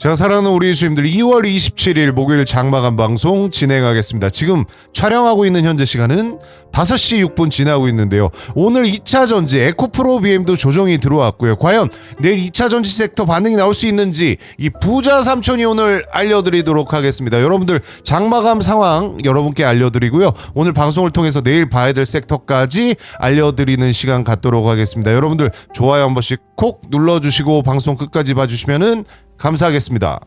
자, 사랑하는 우리 주임들 2월 27일 목요일 장마감 방송 진행하겠습니다. 지금 촬영하고 있는 현재 시간은 5시 6분 지나고 있는데요. 오늘 2차 전지 에코프로 BM도 조정이 들어왔고요. 과연 내일 2차 전지 섹터 반응이 나올 수 있는지 이 부자 삼촌이 오늘 알려드리도록 하겠습니다. 여러분들 장마감 상황 여러분께 알려드리고요. 오늘 방송을 통해서 내일 봐야 될 섹터까지 알려드리는 시간 갖도록 하겠습니다. 여러분들 좋아요 한 번씩 콕 눌러주시고 방송 끝까지 봐주시면은 감사하겠습니다.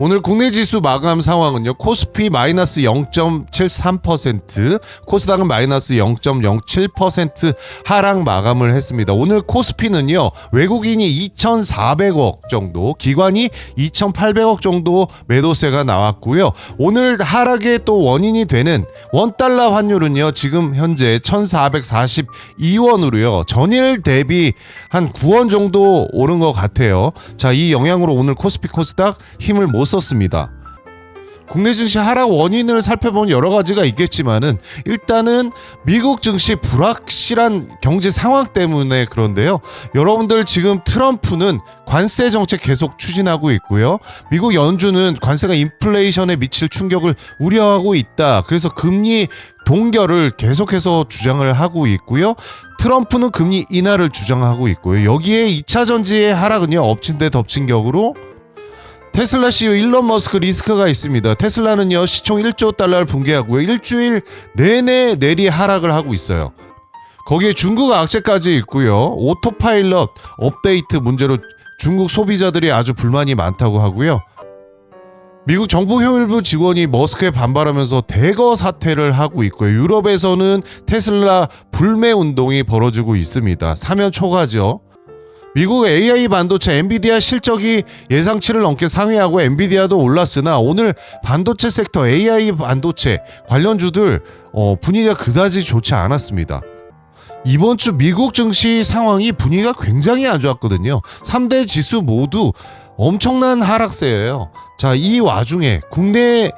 오늘 국내 지수 마감 상황은요. 코스피 마이너스 0.73%, 코스닥은 마이너스 0.07% 하락 마감을 했습니다. 오늘 코스피는요. 외국인이 2,400억 정도, 기관이 2,800억 정도 매도세가 나왔고요. 오늘 하락의 또 원인이 되는 원달러 환율은요. 지금 현재 1,442원으로요. 전일 대비 한 9원 정도 오른 것 같아요. 자, 이 영향으로 오늘 코스피 코스닥 힘을 못 썼습니다. 국내 증시 하락 원인을 살펴보면 여러 가지가 있겠지만은 일단은 미국 증시 불확실한 경제 상황 때문에 그런데요. 여러분들 지금 트럼프는 관세 정책 계속 추진하고 있고요. 미국 연준은 관세가 인플레이션에 미칠 충격을 우려하고 있다. 그래서 금리 동결을 계속해서 주장을 하고 있고요. 트럼프는 금리 인하를 주장하고 있고요. 여기에 2차 전지의 하락은요. 엎친 데 덮친 격으로 테슬라 CEO 일론 머스크 리스크가 있습니다. 테슬라는요 시총 1조 달러를 붕괴하고요 일주일 내내 내리 하락을 하고 있어요. 거기에 중국 악재까지 있고요. 오토파일럿 업데이트 문제로 중국 소비자들이 아주 불만이 많다고 하고요. 미국 정부 효율부 직원이 머스크에 반발하면서 대거 사퇴를 하고 있고요. 유럽에서는 테슬라 불매 운동이 벌어지고 있습니다. 사면 초과죠. 미국 AI 반도체 엔비디아 실적이 예상치를 넘게 상회하고 엔비디아도 올랐으나 오늘 반도체 섹터 AI 반도체 관련주들 어, 분위기가 그다지 좋지 않았습니다. 이번 주 미국 증시 상황이 분위기가 굉장히 안 좋았거든요. 3대 지수 모두 엄청난 하락세예요. 자, 이 와중에 국내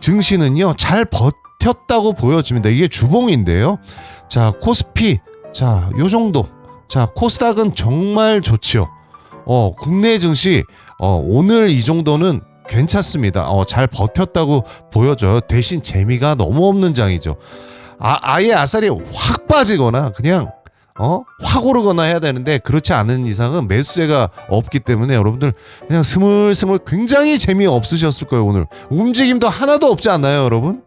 증시는요. 잘 버텼다고 보여집니다. 이게 주봉인데요. 자, 코스피 자, 요 정도 자, 코스닥은 정말 좋지요. 어, 국내 증시 어, 오늘 이 정도는 괜찮습니다. 어, 잘 버텼다고 보여져요. 대신 재미가 너무 없는 장이죠. 아, 아예 아싸리 확 빠지거나 그냥 어? 확 오르거나 해야 되는데 그렇지 않은 이상은 매수세가 없기 때문에 여러분들 그냥 스물스물 굉장히 재미없으셨을 거예요, 오늘. 움직임도 하나도 없지 않나요, 여러분?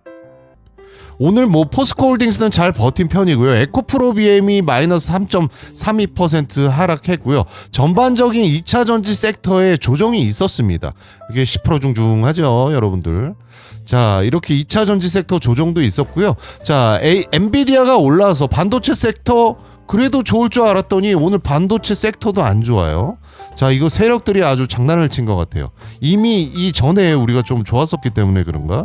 오늘 뭐 포스코홀딩스는 잘 버틴 편이고요. 에코프로 BM이 마이너스 3.32% 하락했고요. 전반적인 2차 전지 섹터에 조정이 있었습니다. 이게 10% 중중하죠, 여러분들. 자, 이렇게 2차 전지 섹터 조정도 있었고요. 자, 엔비디아가 올라서 반도체 섹터 그래도 좋을 줄 알았더니 오늘 반도체 섹터도 안 좋아요. 자, 이거 세력들이 아주 장난을 친 것 같아요. 이미 이 전에 우리가 좀 좋았었기 때문에 그런가?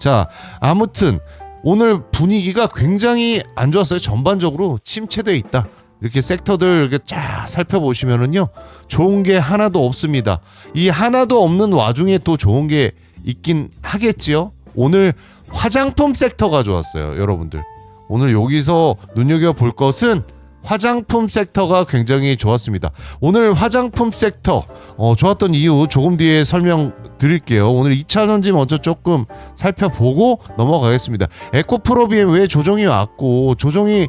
자, 아무튼 오늘 분위기가 굉장히 안 좋았어요. 전반적으로 침체돼 있다. 이렇게 섹터들 이렇게 쫙 살펴보시면은요. 좋은 게 하나도 없습니다. 이 하나도 없는 와중에 또 좋은 게 있긴 하겠지요. 오늘 화장품 섹터가 좋았어요. 여러분들. 오늘 여기서 눈여겨 볼 것은 화장품 섹터가 굉장히 좋았습니다. 오늘 화장품 섹터 어, 좋았던 이유 조금 뒤에 설명 드릴게요. 오늘 2차 전지 먼저 조금 살펴보고 넘어가겠습니다. 에코프로비엠 왜 조정이 왔고 조정이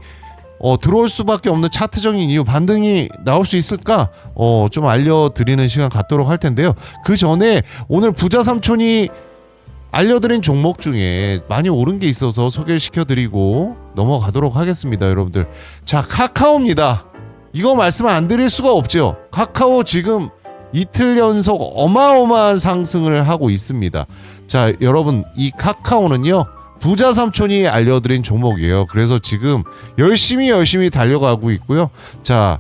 어, 들어올 수밖에 없는 차트적인 이유 반등이 나올 수 있을까? 어, 좀 알려드리는 시간 갖도록 할 텐데요. 그 전에 오늘 부자 삼촌이 알려드린 종목 중에 많이 오른 게 있어서 소개를 시켜드리고 넘어가도록 하겠습니다, 여러분들. 자, 카카오입니다. 이거 말씀 안 드릴 수가 없죠. 카카오 지금 이틀 연속 어마어마한 상승을 하고 있습니다. 자, 여러분, 이 카카오는요, 부자 삼촌이 알려드린 종목이에요. 그래서 지금 열심히 열심히 달려가고 있고요. 자,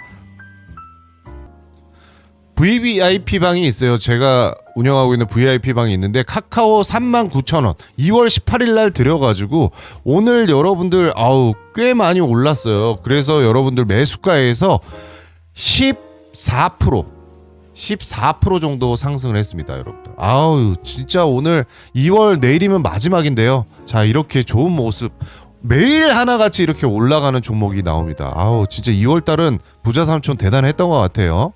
VVIP 방이 있어요. 제가 운영하고 있는 VIP 방이 있는데 카카오 39,000원 2월 18일 날 들여가지고 오늘 여러분들 아우 꽤 많이 올랐어요. 그래서 여러분들 매수가에서 14% 14% 정도 상승을 했습니다, 여러분들. 아우 진짜 오늘 2월 내일이면 마지막인데요. 자 이렇게 좋은 모습 매일 하나같이 이렇게 올라가는 종목이 나옵니다. 아우 진짜 2월 달은 부자 삼촌 대단했던 것 같아요.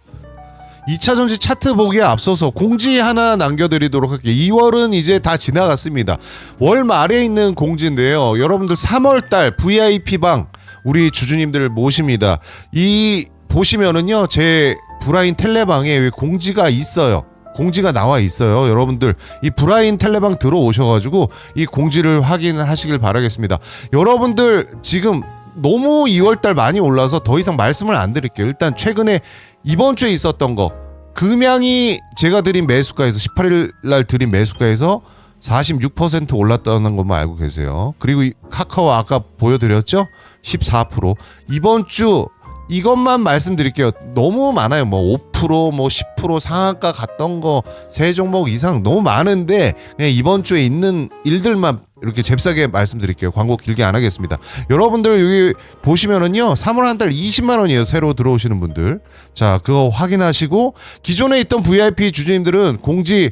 2차 전지 차트 보기에 앞서서 공지 하나 남겨드리도록 할게요. 2월은 이제 다 지나갔습니다. 월 말에 있는 공지인데요. 여러분들 3월달 VIP 방 우리 주주님들 모십니다. 이 보시면은요 제 브라인 텔레방에 공지가 있어요. 공지가 나와 있어요. 여러분들 이 브라인 텔레방 들어오셔가지고 이 공지를 확인하시길 바라겠습니다. 여러분들 지금 너무 2월달 많이 올라서 더 이상 말씀을 안 드릴게요. 일단 최근에 이번 주에 있었던 거 금양이 제가 드린 매수가에서 18일 날 드린 매수가에서 46% 올랐다는 것만 알고 계세요. 그리고 이 카카오 아까 보여드렸죠? 14% 이번 주 이것만 말씀드릴게요. 너무 많아요. 뭐 5%, 뭐 10% 상한가 갔던 거 세 종목 이상 너무 많은데 그냥 이번 주에 있는 일들만 이렇게 잽싸게 말씀드릴게요. 광고 길게 안 하겠습니다. 여러분들 여기 보시면은요. 3월 한 달 20만 원이에요. 새로 들어오시는 분들. 자, 그거 확인하시고 기존에 있던 VIP 주주님들은 공지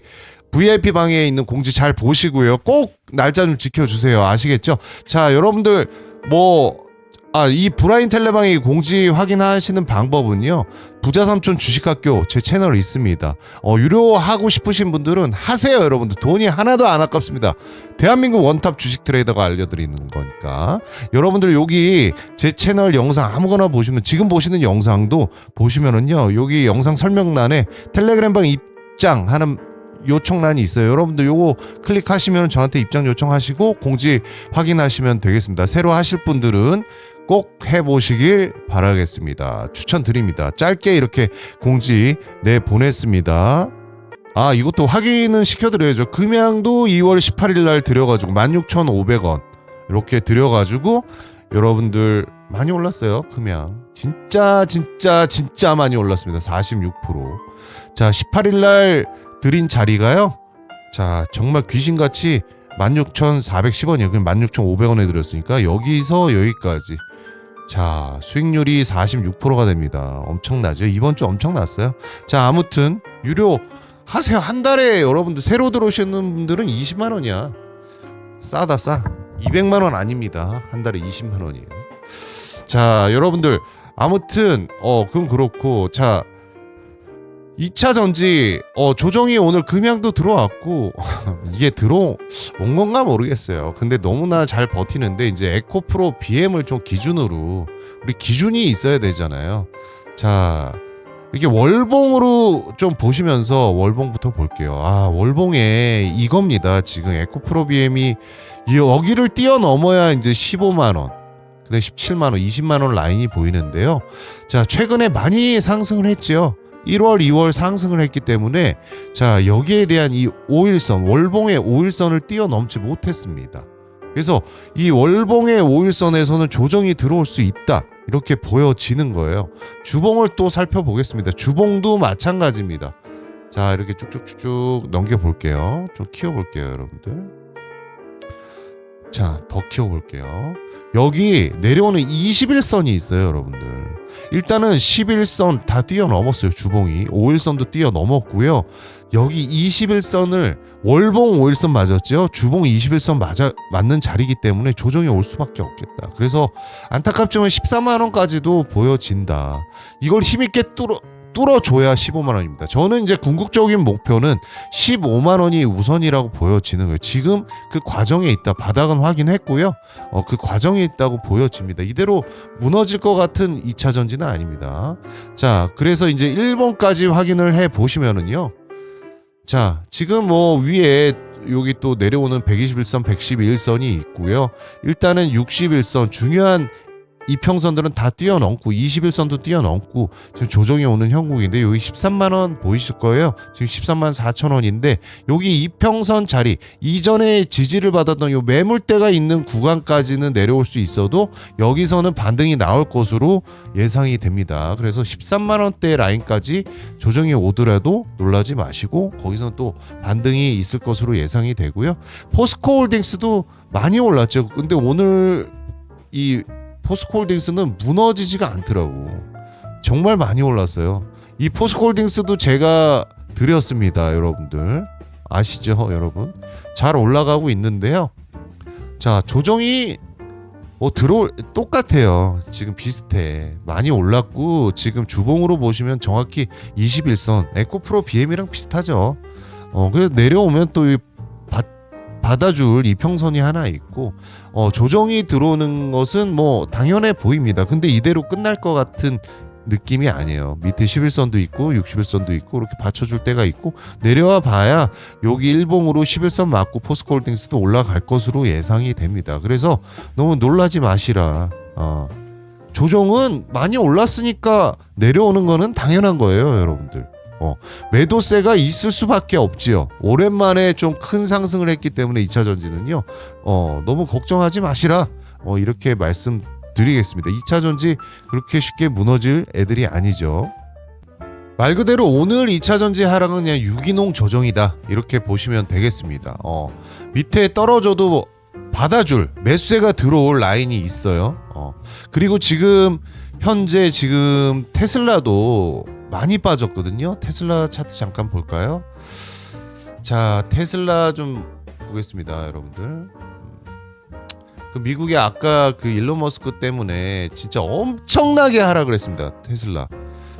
VIP 방에 있는 공지 잘 보시고요. 꼭 날짜 좀 지켜 주세요. 아시겠죠? 자, 여러분들 뭐 아, 이 브라인 텔레방의 공지 확인하시는 방법은요. 부자 삼촌 주식학교 제 채널에 있습니다. 어, 유료 하고 싶으신 분들은 하세요, 여러분들. 돈이 하나도 안 아깝습니다. 대한민국 원탑 주식 트레이더가 알려드리는 거니까. 여러분들 여기 제 채널 영상 아무거나 보시면 지금 보시는 영상도 보시면은요. 여기 영상 설명란에 텔레그램방 입장하는 요청란이 있어요. 여러분들 요거 클릭하시면 저한테 입장 요청하시고 공지 확인하시면 되겠습니다. 새로 하실 분들은 꼭 해보시길 바라겠습니다. 추천드립니다. 짧게 이렇게 공지 내 보냈습니다. 아 이것도 확인은 시켜드려야죠. 금양도 2월 18일 날 드려가지고 16,500원 이렇게 드려가지고 여러분들 많이 올랐어요. 금양 진짜 진짜 진짜 많이 올랐습니다. 46%. 자 18일 날 드린 자리가요. 자 정말 귀신같이 16,410원이에요. 그럼 16,500원에 드렸으니까 여기서 여기까지. 자 수익률이 46%가 됩니다. 엄청나죠? 이번 주 엄청났어요. 자 아무튼 유료 하세요. 한 달에 여러분들 새로 들어오시는 분들은 20만 원이야. 싸다 싸. 200만 원 아닙니다. 한 달에 20만 원이에요. 자 여러분들 아무튼 어 그건 그렇고 자 2차 전지 어 조정이 오늘 금양도 들어왔고 이게 들어온 건가 모르겠어요. 근데 너무나 잘 버티는데 이제 에코프로 BM을 좀 기준으로 우리 기준이 있어야 되잖아요. 자 이게 월봉으로 좀 보시면서 월봉부터 볼게요. 아 월봉에 이겁니다. 지금 에코프로 BM이 이 여기를 뛰어넘어야 이제 15만 원. 근데 17만 원, 20만 원 라인이 보이는데요. 자 최근에 많이 상승을 했죠. 1월, 2월 상승을 했기 때문에 자 여기에 대한 이 5일선 월봉의 5일선을 뛰어넘지 못했습니다. 그래서 이 월봉의 5일선에서는 조정이 들어올 수 있다 이렇게 보여지는 거예요. 주봉을 또 살펴보겠습니다. 주봉도 마찬가지입니다. 자 이렇게 쭉쭉쭉쭉 넘겨볼게요. 좀 키워볼게요, 여러분들. 자, 더 키워볼게요. 여기 내려오는 21선이 있어요, 여러분들. 일단은 11선 다 뛰어넘었어요, 주봉이. 5일선도 뛰어넘었고요. 여기 21선을 월봉 5일선 맞았죠? 주봉 21선 맞아 맞는 자리이기 때문에 조정이 올 수밖에 없겠다. 그래서 안타깝지만 14만 원까지도 보여진다. 이걸 힘있게 뚫어 뚫어줘야 15만 원입니다. 저는 이제 궁극적인 목표는 15만 원이 우선이라고 보여지는 거예요. 지금 그 과정에 있다. 바닥은 확인했고요. 어, 그 과정에 있다고 보여집니다. 이대로 무너질 것 같은 2차 전지는 아닙니다. 자, 그래서 이제 1번까지 확인을 해 보시면은요. 자, 지금 뭐 위에 여기 또 내려오는 121선, 111선이 있고요. 일단은 61선 중요한 이평선들은 다 뛰어넘고 21선도 뛰어넘고 지금 조정이 오는 형국인데 여기 13만 원 보이실 거예요. 지금 13만 4천 원인데 여기 이평선 자리 이전에 지지를 받았던 요 매물대가 있는 구간까지는 내려올 수 있어도 여기서는 반등이 나올 것으로 예상이 됩니다. 그래서 13만 원대 라인까지 조정이 오더라도 놀라지 마시고 거기서는 또 반등이 있을 것으로 예상이 되고요. 포스코홀딩스도 많이 올랐죠. 근데 오늘 이 포스코홀딩스는 무너지지가 않더라고. 정말 많이 올랐어요. 이 포스코홀딩스도 제가 드렸습니다, 여러분들. 아시죠, 여러분? 잘 올라가고 있는데요. 자, 조정이 뭐 들어올 똑같아요. 지금 비슷해. 많이 올랐고 지금 주봉으로 보시면 정확히 21선 에코프로 BM이랑 비슷하죠. 어 그래서 내려오면 또이 받아줄 이평선이 하나 있고 어 조정이 들어오는 것은 뭐 당연해 보입니다. 근데 이대로 끝날 것 같은 느낌이 아니에요. 밑에 11선도 있고 61선도 있고 이렇게 받쳐줄 때가 있고 내려와 봐야 여기 일봉으로 11선 맞고 포스코홀딩스도 올라갈 것으로 예상이 됩니다. 그래서 너무 놀라지 마시라. 어. 조정은 많이 올랐으니까 내려오는 거는 당연한 거예요, 여러분들. 어, 매도세가 있을 수밖에 없지요. 오랜만에 좀 큰 상승을 했기 때문에 2차 전지는요. 어, 너무 걱정하지 마시라. 어, 이렇게 말씀드리겠습니다. 2차 전지 그렇게 쉽게 무너질 애들이 아니죠. 말 그대로 오늘 2차 전지 하락은 그냥 유기농 조정이다. 이렇게 보시면 되겠습니다. 어, 밑에 떨어져도 받아줄 매수세가 들어올 라인이 있어요. 어, 그리고 지금 현재 지금 테슬라도 많이 빠졌거든요. 테슬라 차트 잠깐 볼까요? 자, 테슬라 좀 보겠습니다, 여러분들. 음. 그 미국의 아까 그 일론 머스크 때문에 진짜 엄청나게 하락을 했습니다. 테슬라.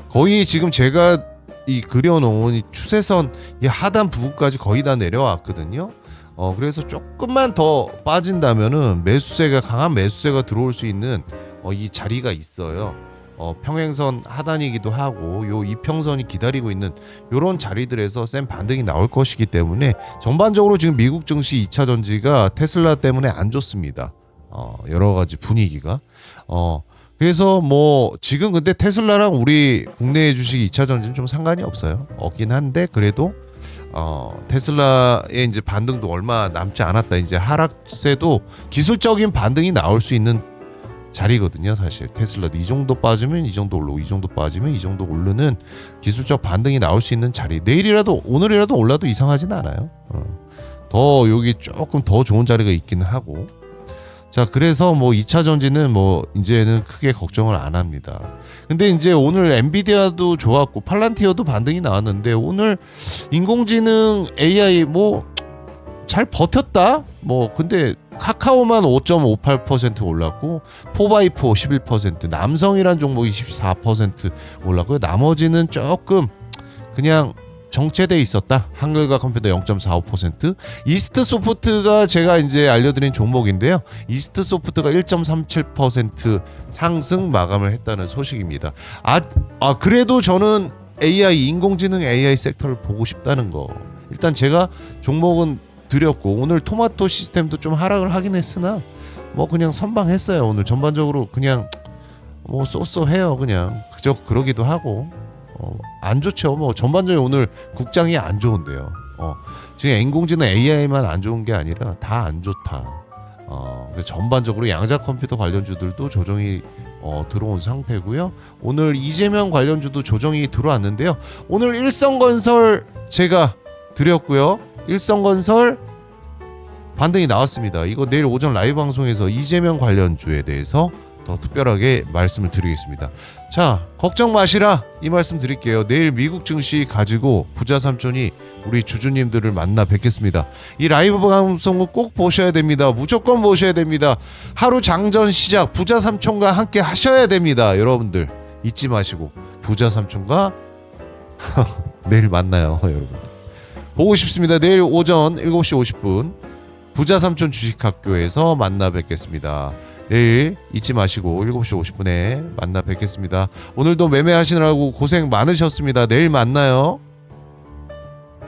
거의 지금 제가 이 그려놓은 이 추세선 이 하단 부분까지 거의 다 내려왔거든요. 어 그래서 조금만 더 빠진다면은 매수세가 강한 매수세가 들어올 수 있는 어, 이 자리가 있어요. 어, 평행선 하단이기도 하고 요 이평선이 기다리고 있는 요런 자리들에서 센 반등이 나올 것이기 때문에 전반적으로 지금 미국 증시 2차 전지가 테슬라 때문에 안 좋습니다. 어, 여러 가지 분위기가 어 그래서 뭐 지금 근데 테슬라랑 우리 국내 주식 2차 전지는 좀 상관이 없어요. 없긴 한데 그래도 어 테슬라의 이제 반등도 얼마 남지 않았다. 이제 하락세도 기술적인 반등이 나올 수 있는 자리거든요, 사실. 테슬라도 이 정도 빠지면 이 정도 올르고 이 정도 빠지면 이 정도 오르는 기술적 반등이 나올 수 있는 자리. 내일이라도 오늘이라도 올라도 이상하진 않아요. 어. 더 여기 조금 더 좋은 자리가 있기는 하고. 자, 그래서 뭐 2차 전지는 뭐 이제는 크게 걱정을 안 합니다. 근데 이제 오늘 엔비디아도 좋았고 팔란티어도 반등이 나왔는데 오늘 인공지능 AI 뭐 잘 버텼다. 뭐 근데 카카오만 5.58% 올랐고 포바이포 11%, 남성이란 종목이 24% 올랐고요. 나머지는 조금 그냥 정체돼 있었다. 한글과 컴퓨터 0.45%. 이스트 소프트가 제가 이제 알려드린 종목인데요. 이스트 소프트가 1.37% 상승 마감을 했다는 소식입니다. 아, 아 그래도 저는 AI 인공지능 AI 섹터를 보고 싶다는 거. 일단 제가 종목은 드렸고 오늘 토마토 시스템도 좀 하락을 하긴 했으나 뭐 그냥 선방했어요. 오늘 전반적으로 그냥 뭐 쏘쏘해요. 그냥 그저 그러기도 하고 어, 안 좋죠. 뭐 전반적으로 오늘 국장이 안 좋은데요. 어, 지금 인공지능 AI만 안 좋은 게 아니라 다 안 좋다. 어, 전반적으로 양자 컴퓨터 관련주들도 조정이 어, 들어온 상태고요. 오늘 이재명 관련주도 조정이 들어왔는데요. 오늘 일성건설 제가 드렸고요. 일성건설 반등이 나왔습니다. 이거 내일 오전 라이브 방송에서 이재명 관련주에 대해서 더 특별하게 말씀을 드리겠습니다. 자, 걱정 마시라 이 말씀 드릴게요. 내일 미국 증시 가지고 부자 삼촌이 우리 주주님들을 만나 뵙겠습니다. 이 라이브 방송을 꼭 보셔야 됩니다. 무조건 보셔야 됩니다. 하루 장전 시작 부자 삼촌과 함께 하셔야 됩니다. 여러분들 잊지 마시고 부자 삼촌과 내일 만나요, 여러분. 보고 싶습니다. 내일 오전 7시 50분 부자 삼촌 주식학교에서 만나 뵙겠습니다. 내일 잊지 마시고 7시 50분에 만나 뵙겠습니다. 오늘도 매매하시느라고 고생 많으셨습니다. 내일 만나요.